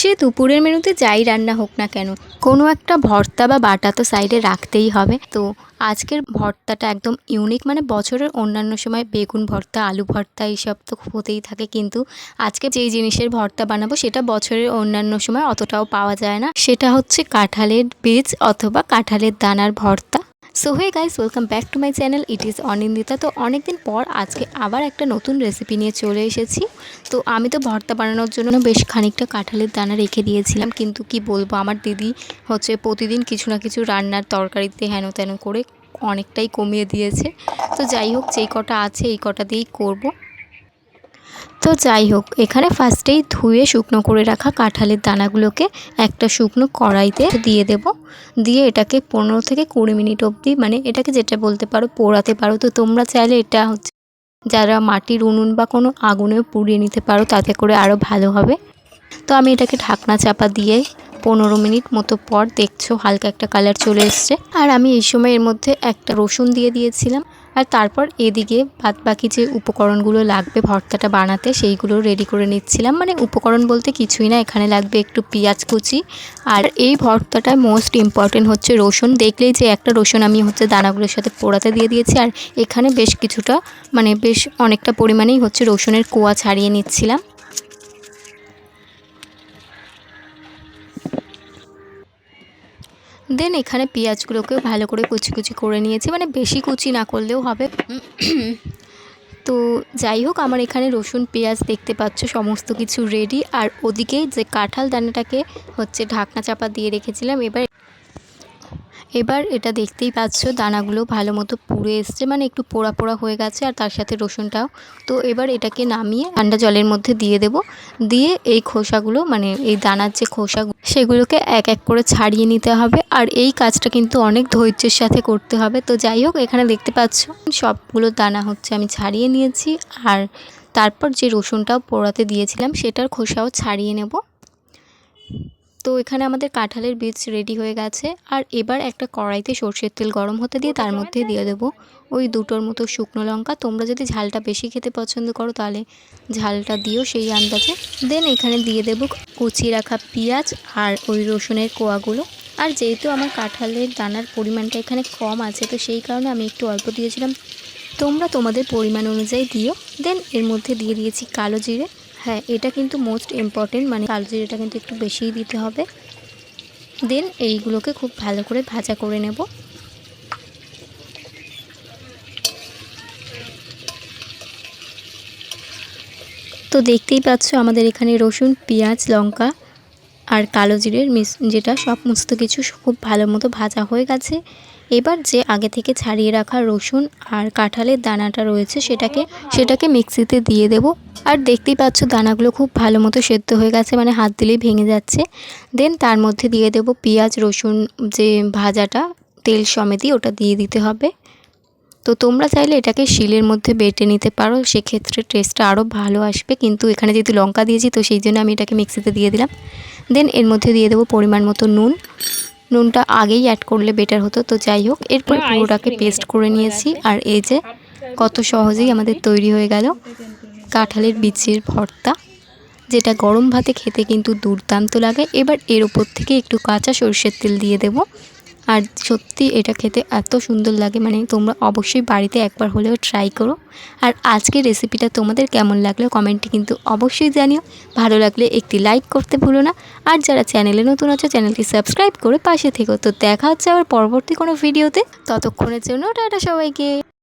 সে দুপুরের মেনুতে যাই রান্না হোক না কেন, কোনো একটা ভর্তা বা বাটা তো সাইডে রাখতেই হবে। তো আজকের ভর্তাটা একদম ইউনিক মানে বছরের অন্যান্য সময় বেগুন ভর্তা, আলু ভর্তা এইসব তো হতেই থাকে, কিন্তু আজকে যেই জিনিসের ভর্তা বানাবো সেটা বছরের অন্যান্য সময় অতটাও পাওয়া যায় না। সেটা হচ্ছে কাঁঠালের বীজ অথবা কাঁঠালের দানার ভর্তা। So hey guys welcome back to my channel it is Anindita তো অনেক দিন পর আজকে আবার একটা নতুন রেসিপি নিয়ে চলে এসেছি। তো আমি তো ভর্তা বানানোর জন্য বেশ খানিকটা কাঁঠালের দানা রেখে দিয়েছিলাম। কিন্তু কি বলব, আমার দিদি হচ্ছে প্রতিদিন কিছু না কিছু রান্নার তরকারিতে হেন তেন করে অনেকটাই কমিয়ে দিয়েছে। তো যাই হোক, যেই কটা আছে, এই কটা দিয়েই করব। তো যাই হোক, এখানে ফার্স্টেই ধুয়ে শুকনো করে রাখা কাঁঠালের দানাগুলোকে একটা শুকনো কড়াইতে দিয়ে দেব। দিয়ে এটাকে পনেরো থেকে কুড়ি মিনিট অবধি মানে এটাকে যেটা বলতে পারো পোড়াতে পারো। তো তোমরা চাইলে এটা হচ্ছে, যারা মাটির উনুন বা কোনো আগুনেও পুড়িয়ে নিতে পারো, তাতে করে আরও ভালো হবে। তো আমি এটাকে ঢাকনা চাপা দিয়ে পনেরো মিনিট মতো পর দেখছ, হালকা একটা কালার চলে এসছে। আর আমি এই সময় এর মধ্যে একটা রসুন দিয়ে দিয়েছিলাম। আর তারপর এদিকে বাদ বাকি যে উপকরণগুলো লাগবে ভর্তাটা বানাতে, সেইগুলো রেডি করে নিচ্ছিলাম। মানে উপকরণ বলতে কিছুই না, এখানে লাগবে একটু পেঁয়াজ কুচি। আর এই ভর্তাটা মোস্ট ইম্পর্টেন্ট হচ্ছে রসুন। দেখলেই যে একটা রসুন আমি হচ্ছে দানাগুলোর সাথে পোড়াতে দিয়ে দিয়েছি, আর এখানে বেশ কিছুটা মানে বেশ অনেকটা পরিমাণেই হচ্ছে রসুনের কোয়া ছাড়িয়ে নিচ্ছিলাম। দেন এখানে পেঁয়াজগুলোকে ভালো করে কুচি কুচি করে নিয়েছি। মানে বেশি কুচি না করলেও হবে। তো যাই হোক, আমার এখানে রসুন, পেঁয়াজ দেখতে পাচ্ছ, সমস্ত কিছু রেডি আর ওদিকে যে কাঁঠাল দানাটাকে হচ্ছে ঢাকনা চাপা দিয়ে রেখেছিলাম, এবার এবার এটা দেখতেই পাচ্ছ, দানাগুলো ভালো মতো পুড়ে এসছে মানে একটু পোড়া পোড়া হয়ে গেছে আর তার সাথে রসুনটাও। তো এবার এটাকে নামিয়ে ঠান্ডা জলের মধ্যে দিয়ে দেব। দিয়ে এই খোসাগুলো মানে এই দানার যে খোসাগুলো, সেগুলোকে এক এক করে ছাড়িয়ে নিতে হবে। আর এই কাজটা কিন্তু অনেক ধৈর্যের সাথে করতে হবে। তো যাই হোক, এখানে দেখতে পাচ্ছ, সবগুলো দানা হচ্ছে আমি ছাড়িয়ে নিয়েছি। আর তারপর যে রসুনটাও পোড়াতে দিয়েছিলাম, সেটার খোসাও ছাড়িয়ে নেব। তো এখানে আমাদের কাঁঠালের বীজ রেডি হয়ে গেছে। আর এবার একটা কড়াইতে সর্ষের তেল গরম হতে দিয়ে তার মধ্যে দিয়ে দেবো ওই দুটোর মতো শুকনো লঙ্কা। তোমরা যদি ঝালটা বেশি খেতে পছন্দ করো তাহলে ঝালটা দিও সেই আন্দাজে। দেন এখানে দিয়ে দেবো কুচিয়ে রাখা পেঁয়াজ আর ওই রসুনের কোয়াগুলো। আর যেহেতু আমার কাঁঠালের দানার পরিমাণটা এখানে কম আছে তো সেই কারণে আমি একটু অল্প দিয়েছিলাম। তোমরা তোমাদের পরিমাণ অনুযায়ী দিও। দেন এর মধ্যে দিয়ে দিয়েছি কালো জিরে। হ্যাঁ এটা কিন্তু মোস্ট ইম্পর্টেন্ট মানে কালো জিরেটা কিন্তু একটু বেশিই দিতে হবে। দেন এইগুলোকে খুব ভালো করে ভাজা করে নেব। তো দেখতেই পাচ্ছ আমাদের এখানে রসুন, পেঁয়াজ, লঙ্কা আর কালো জিরের মিস যেটা সমস্ত কিছু খুব ভালো মতো ভাজা হয়ে গেছে। এবার যে আগে থেকে ছাড়িয়ে রাখা রসুন আর কাঁঠালের দানাটা রয়েছে, সেটাকে সেটাকে মিক্সিতে দিয়ে দেব। আর দেখতেই পাচ্ছ দানাগুলো খুব ভালো মতো সেদ্ধ হয়ে গেছে মানে হাত দিলেই ভেঙে যাচ্ছে। দেন তার মধ্যে দিয়ে দেব পেঁয়াজ, রসুন, যে ভাজাটা, তেল সমেতই ওটা দিয়ে দিতে হবে। তো তোমরা চাইলে এটাকে শিলের মধ্যে বেটে নিতে পারো, সেক্ষেত্রে টেস্টটা আরও ভালো আসবে। কিন্তু এখানে যেহেতু লঙ্কা দিয়েছি, তো সেই জন্য আমি এটাকে মিক্সিতে দিয়ে দিলাম। দেন এর মধ্যে দিয়ে দেবো পরিমাণ মতো নুন। নুনটা আগেই অ্যাড করলে বেটার হতো তো যাই হোক এরপর পুরোটাকে পেস্ট করে নিয়েছি। আর এই যে কত সহজেই আমাদের তৈরি হয়ে গেল কাঁঠালের বীজের ভর্তা যেটা গরম ভাতে খেতে কিন্তু দুর্দান্ত লাগে। এবার এর ওপর থেকে একটু কাঁচা সরষের তেল দিয়ে দেব। আর সত্যি এটা খেতে এত সুন্দর লাগে মানে তোমরা অবশ্যই বাড়িতে একবার হলেও ট্রাই করো। আর আজকের রেসিপিটা তোমাদের কেমন লাগল কমেন্টে কিন্তু অবশ্যই জানিও। ভালো লাগলে একটি লাইক করতে ভুলো না। আর যারা চ্যানেলে নতুন আছো চ্যানেলটি সাবস্ক্রাইব করে পাশে থেকো। তো দেখা হচ্ছে আবার পরবর্তী কোনো ভিডিওতে ততক্ষণের জন্য টাটা সবাইকে।